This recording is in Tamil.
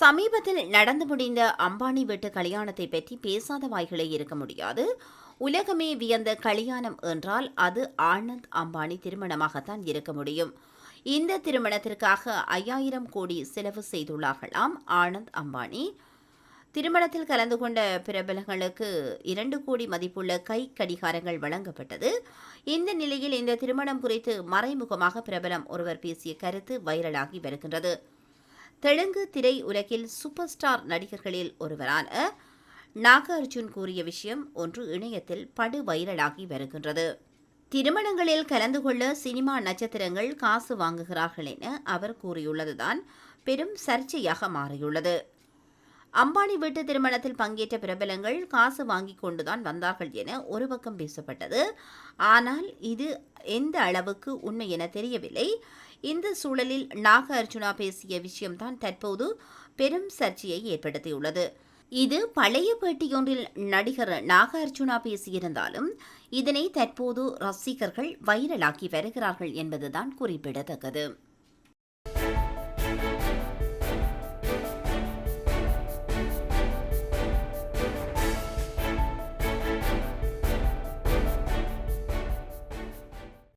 சமீபத்தில் நடந்து முடிந்த அம்பானி வீட்டு கல்யாணத்தை பற்றி பேசாத வாய்களே இருக்க முடியாது. உலகமே வியந்த கல்யாணம் என்றால் அது ஆனந்த் அம்பானி திருமணமாகத்தான் இருக்க முடியும். இந்த திருமணத்திற்காக ஐயாயிரம் கோடி செலவு செய்துள்ளார்களாம் ஆனந்த் அம்பானி. திருமணத்தில் கலந்து கொண்ட பிரபலங்களுக்கு இரண்டு கோடி மதிப்புள்ள கை கடிகாரங்கள் வழங்கப்பட்டது. இந்த நிலையில் இந்த திருமணம் குறித்து மறைமுகமாக பிரபலம் ஒருவர் பேசிய கருத்து வைரலாகி வருகின்றது. தெலுங்கு திரை உலகில் சூப்பர் ஸ்டார் நடிகர்களில் ஒருவரான நாகார்ஜுன் கூறிய விஷயம் ஒன்று இணையத்தில் படு வைரலாகி வருகின்றது. திருமணங்களில் கலந்து கொள்ள சினிமா நட்சத்திரங்கள் காசு வாங்குகிறார்கள் என அவர் கூறியுள்ளதுதான் பெரும் சர்ச்சையாக மாறியுள்ளது. அம்பானி வீட்டு திருமணத்தில் பங்கேற்ற பிரபலங்கள் காசு வாங்கி கொண்டுதான் வந்தார்கள் என ஒரு பக்கம் பேசப்பட்டது ஆனால் இது எந்த அளவுக்கு உண்மை என தெரியவில்லை. இந்த சூழலில் நாக அர்ஜுனா பேசிய விஷயம்தான் தற்போது பெரும் சர்ச்சையை ஏற்படுத்தியுள்ளது. இது பழைய பேட்டியொன்றில் நடிகர் நாக அர்ஜுனா பேசியிருந்தாலும் இதனை தற்போது ரசிகர்கள் வைரலாக்கி வருகிறார்கள் என்பதுதான் குறிப்பிடத்தக்கது.